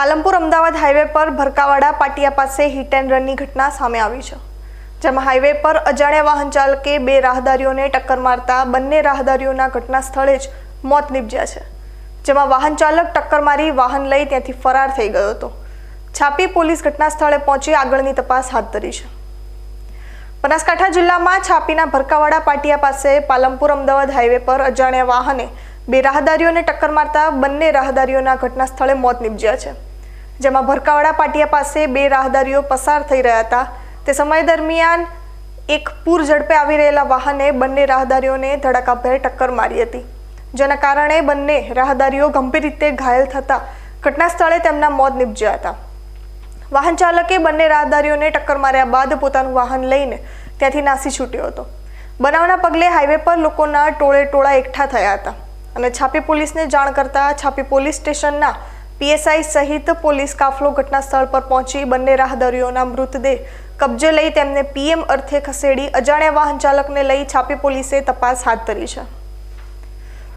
Palanpur Ahmedabad highway પર ભરકાવાડા પાટિયા પાસે hit and રનની ઘટના સામે આવી છે. જેમાં હાઈવે પર અજાણ્યા વાહન ચાલકે બે રાહદારીઓને ટક્કર મારતા બંને રાહદારીઓના ઘટના સ્થળે જ મોત નીપજ્યા છે. જેમાં વાહન ચાલક ટક્કર મારી વાહન લઈ ત્યાંથી ફરાર થઈ ગયો હતો. છાપી પોલીસ ઘટના સ્થળે પહોંચી આગળની તપાસ હાથ ધરી છે. બનાસકાંઠા જિલ્લામાં છાપીના ભરકાવાડા પાટિયા પાસે પાલનપુર અમદાવાદ હાઈવે પર અજાણ્યા વાહને બે રાહદારીઓને ટક્કર મારતા બંને રાહદારીઓના ઘટના સ્થળે મોત નીપજ્યા છે. જેમાં ભરકાવાડા પાટિયા પાસે બે રાહદારીઓ પસાર થઈ રહ્યા હતા. તે સમય દરમિયાન એક પૂર ઝડપે આવી રહેલા વાહને બંને રાહદારીઓને ધડાકાભેર ટક્કર મારી હતી. જેના કારણે બંને રાહદારીઓ ગંભીર રીતે ઘાયલ થતા ઘટના સ્થળે તેમના મોત નીપજ્યા હતા. વાહન ચાલકે બંને રાહદારીઓને ટક્કર માર્યા બાદ પોતાનું વાહન લઈને ત્યાંથી નાસી છૂટ્યો હતો. બનાવના પગલે હાઈવે પર લોકોના ટોળે ટોળા એકઠા થયા હતા. અને છાપી પોલીસને જાણ કરતા છાપી પોલીસ સ્ટેશનના પીએસઆઈ સહિત પોલીસ કાફલો ઘટના સ્થળ પર પહોંચી બંને રાહદારીઓના મૃતદેહ કબજે લઈ તેમને પીએમ અર્થે ખસેડી અજાણ્યા વાહન ચાલકને લઈ છાપી પોલીસે તપાસ હાથ ધરી છે.